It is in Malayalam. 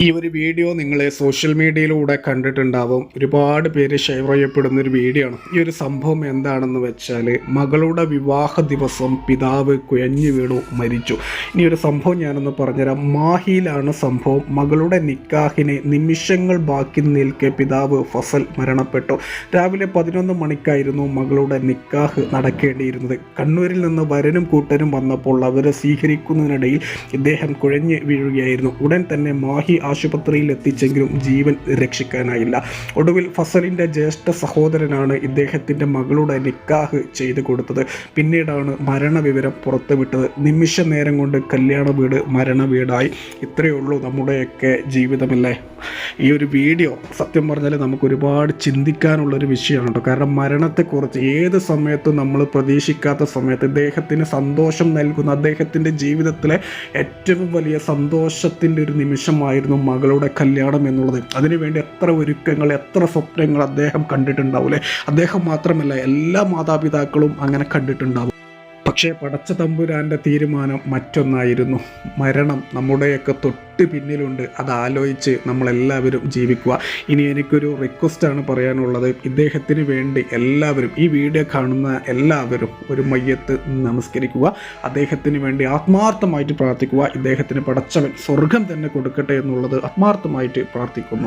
ഈ ഒരു വീഡിയോ നിങ്ങൾ സോഷ്യൽ മീഡിയയിലൂടെ കണ്ടിട്ടുണ്ടാവും. ഒരുപാട് പേര് ഷെയർ ചെയ്യപ്പെടുന്ന ഒരു വീഡിയോ ആണ്. ഈ ഒരു സംഭവം എന്താണെന്ന് വെച്ചാൽ മകളുടെ വിവാഹ ദിവസം പിതാവ് കുഴഞ്ഞു വീണു മരിച്ചു. ഇനി ഒരു സംഭവം ഞാനൊന്ന് പറഞ്ഞുതരാം. മാഹിയിലാണ് സംഭവം. മകളുടെ നിക്കാഹിന് നിമിഷങ്ങൾ ബാക്കി നിൽക്കെ പിതാവ് ഫസൽ മരണപ്പെട്ടു. രാവിലെ പതിനൊന്ന് മണിക്കായിരുന്നു മകളുടെ നിക്കാഹ് നടക്കേണ്ടിയിരുന്നത്. കണ്ണൂരിൽ നിന്ന് വരനും കൂട്ടനും വന്നപ്പോൾ അവരെ സ്വീകരിക്കുന്നതിനിടയിൽ ഇദ്ദേഹം കുഴഞ്ഞു വീഴുകയായിരുന്നു. ഉടൻ തന്നെ മാഹി ആശുപത്രിയിൽ എത്തിച്ചെങ്കിലും ജീവൻ രക്ഷിക്കാനായില്ല. ഒടുവിൽ ഫസലിന്റെ ജ്യേഷ്ഠ സഹോദരനാണ് ഇദ്ദേഹത്തിന്റെ മകളുടെ നിക്കാഹ് ചെയ്തു കൊടുത്തത്. പിന്നീടാണ് മരണവിവരം പുറത്തുവിട്ടത്. നിമിഷ നേരം കൊണ്ട് കല്യാണ വീട് മരണ വീടായി. ഇത്രയേ ഉള്ളൂ നമ്മുടെയൊക്കെ ജീവിതമല്ലേ? ഈ ഒരു വീഡിയോ സത്യം പറഞ്ഞാൽ നമുക്ക് ഒരുപാട് ചിന്തിക്കാനുള്ളൊരു വിഷയമാണ് കേട്ടോ കാരണം മരണത്തെക്കുറിച്ച് ഏത് സമയത്തും നമ്മൾ പ്രതീക്ഷിക്കാത്ത സമയത്ത് ഇദ്ദേഹത്തിന് സന്തോഷം നൽകുന്ന അദ്ദേഹത്തിന്റെ ജീവിതത്തിലെ ഏറ്റവും വലിയ സന്തോഷത്തിന്റെ ഒരു നിമിഷമായിരുന്നു മകളുടെ കല്യാണം എന്നുള്ളത്. അതിനുവേണ്ടി എത്ര ഒരുക്കങ്ങൾ എത്ര സ്വപ്നങ്ങൾ അദ്ദേഹം കണ്ടിട്ടുണ്ടാവില്ലേ അദ്ദേഹം മാത്രമല്ല എല്ലാ മാതാപിതാക്കളും അങ്ങനെ കണ്ടിട്ടുണ്ടാവും. പക്ഷേ പടച്ച തമ്പുരാന്റെ തീരുമാനം മറ്റൊന്നായിരുന്നു. മരണം നമ്മുടെയൊക്കെ തൊട്ട് പിന്നിലുണ്ട്. അത് ആലോചിച്ച് നമ്മളെല്ലാവരും ജീവിക്കുക. ഇനി എനിക്കൊരു റിക്വസ്റ്റാണ് പറയാനുള്ളത്. ഇദ്ദേഹത്തിന് വേണ്ടി എല്ലാവരും ഈ വീഡിയോ കാണുന്ന എല്ലാവരും ഒരു മയ്യത്ത് നമസ്കരിക്കുക. അദ്ദേഹത്തിന് വേണ്ടി ആത്മാർത്ഥമായിട്ട് പ്രാർത്ഥിക്കുക. ഇദ്ദേഹത്തിന് പടച്ചവൻ സ്വർഗം തന്നെ കൊടുക്കട്ടെ എന്നുള്ളത് ആത്മാർത്ഥമായിട്ട് പ്രാർത്ഥിക്കുന്നു.